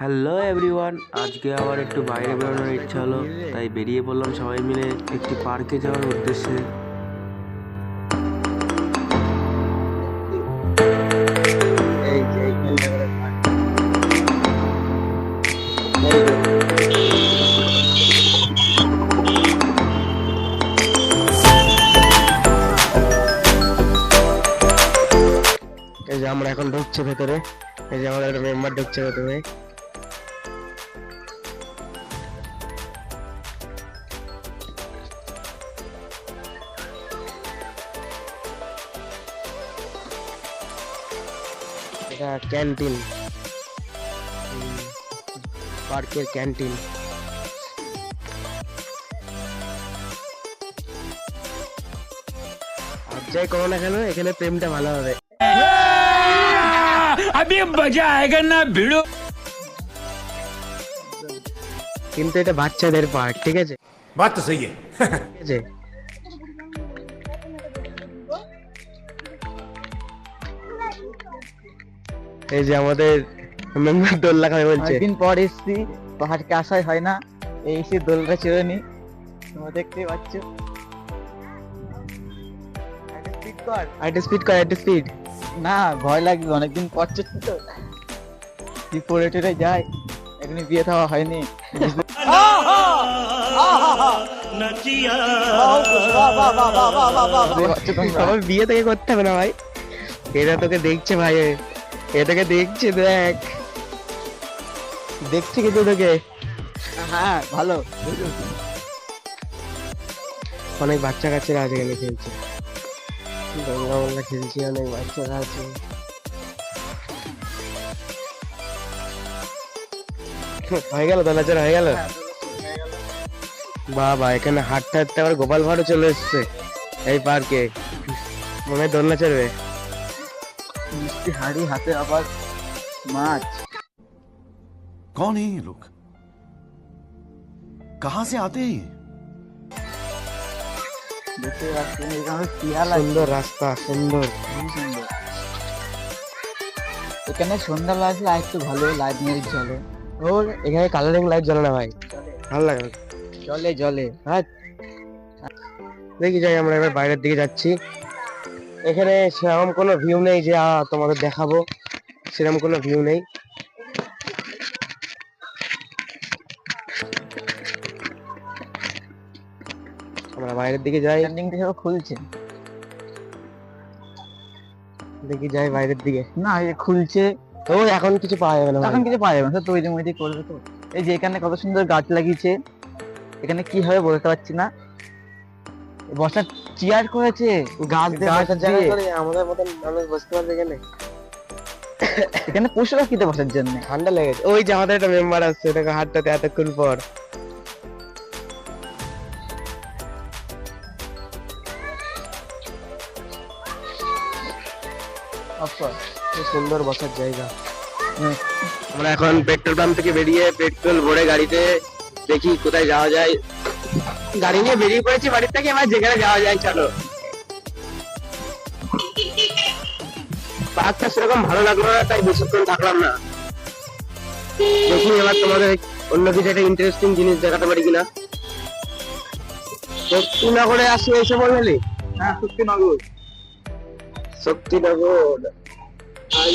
Hello everyone আজকে আবার একটু বাইরে বেরোনোর ইচ্ছা হলো, তাই বেরিয়ে পড়লাম সবাই মিলে একটি পার্কে যাওয়ার উদ্দেশ্যে। এই যে আমরা এখন ঢুকছে ভেতরে, এই যে আমাদের মেম্বার ঢুকছে ভেতরে। এটা ক্যান্টিন। পার্কের ক্যান্টিন। আর যাই করো না কেন এখানে প্রেমটা ভালো হবে। আমি মজা আয়গা না ভিড়ো কিন্তু এটা বাচ্চাদের পার্ক ঠিক আছে? বাত তো সহি ঠিক আছে? এই যে আমাদের মেম্বার দোল্লা খাবে বলছে অনেকদিন পর এসছি পাহাড়কে আসাই হয় না এই এসে দোলটা চেড়ে নি তোমরা দেখতেই পাচ্ছ স্পিড কর স্পিড না ভয় লাগবে অনেকদিন পর চড়ছি তো কি পড়ে টরে যায় এখনই বিয়ে থাওয়া হয়নি বিয়ে থেকে করতে হবে না ভাই এটা তোকে দেখছে ভাই এ দেখছি, দেখ। দেখছি কিন্তু তোকে হ্যাঁ ভালো। অনেক বাচ্চা কাচ্চারা আছে এখানে খেলছে। গঙ্গা মঙ্গা খেলছে, অনেক বাচ্চারা আছে হয়ে গেল দোলাচড়া হয়ে গেল? বাবা, এখানে হাঁটতে হাঁটতে আবার গোপাল ভাড়ও চলে এসছে এই পার্কে। মনে হয় দোলনা চড়বে মিষ্টি হাড়ি হাতে আবার মাছ कौन है ये लोग कहां से आते हैं ये? দেখতে পাচ্ছেন এখানে শিয়াল আছে সুন্দর রাস্তা সুন্দর খুবই সুন্দর এখানে সন্ধ্যা লাগলে আর একটু ভালো লাইট মেরে চলে ওর এখানে কালারিং লাইট জ্বলে না ভাই ভালো লাগে না। জলে জলে হ্যাঁ দেখি যাই আমরা এবার বাইরের দিকে যাচ্ছি এখানে সেরকম কোনো ভিউ নেই যে তোমাদের দেখাবো। সেরকম কোনো ভিউ নেই। আমরা বাইরের দিকে যাই। খুলছে। দেখি যাই বাইরের দিকে। না এই খুলছে। ও এখন কিছু পাওয়া যাবে না এখন কিছু পাওয়া যাবে না। তৈরি মৈরি করবে তো। এই যে এখানে কত সুন্দর গাছ লাগিয়েছে। এখানে কি হবে বলতে পারছি না। বসার চেয়ার করেছে গাছ দিয়ে বসার জায়গা করে আমাদের মতন মানুষ বসতে পারবে এখানে এখানে পশু পাখিতে বসার জন্য। ঠান্ডা লেগেছে ওই যে আমাদের একটা মেম্বার আসছে দেখো হাটটাতে এতক্ষণ পর। খুব সুন্দর বসার জায়গা। হুম। আমরা এখন পেট্রোল পাম্প থেকে বেরিয়ে পেট্রোল ভরে গাড়িতে দেখি কোথায় যাওয়া যায়। গাড়ি নিয়ে বেরিয়ে পড়েছি বাড়ির থেকে এবার যেখানে যাওয়া যায় চলো। পার্কটা সেরকম ভালো লাগল না তাই বেশিক্ষণ থাকলাম না। দেখি এবার তোমাদের অন্য কিছু একটা ইন্টারেস্টিং জিনিস দেখাতে পারি কিনা। শক্তিনগরে আসি এসে বললি হ্যাঁ সত্যি নগর শক্তিনগর। আই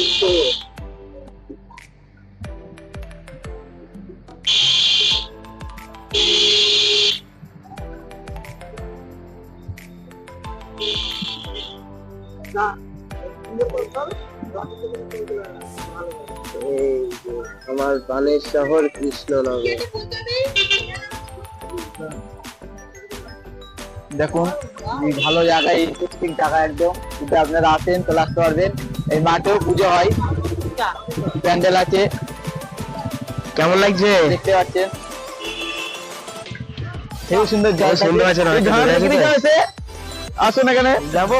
আমার বানের শহর কৃষ্ণনগর। দেখুন ভালো জায়গায় ইন্টারেস্টিং জায়গা একদম। যদি আপনারা আসেন চলে আসতে পারবেন। এই মাঠেও পুজো হয়। প্যান্ডেল আছে। কেমন লাগছে? দেখতে পাচ্ছেন। খুব সুন্দর সুন্দর আছে। আসুন এখানে। যাব।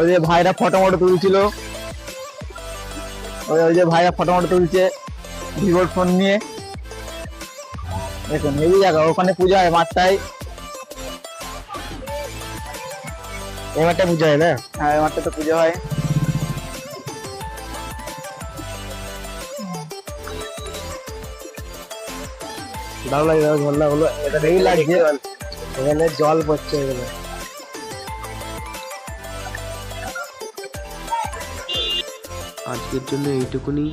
ওই যে ভাইরা ফটো মটো তুলছিল। ওই যে ভাইরা ফটো মটো তুলছে ভিভোর ফোন নিয়ে। দেখুন, এই জায়গা, ওখানে পূজা হয় মাঠটায়। এবারটা হয় না? হ্যাঁ এই মাঠটা তো পুজো হয়। দারুণ এটা দেখি লাগছে এখানে জল পড়ছে এখানে। আজকের জন্য এইটুকুনি।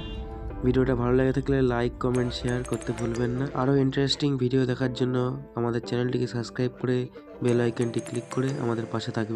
ভিডিওটা ভালো লেগে থাকলে লাইক কমেন্ট শেয়ার করতে ভুলবেন না। আরও ইন্টারেস্টিং ভিডিও দেখার জন্য আমাদের চ্যানেলটিকে সাবস্ক্রাইব করে বেল আইকনটি ক্লিক করে আমাদের পাশে থাকবেন।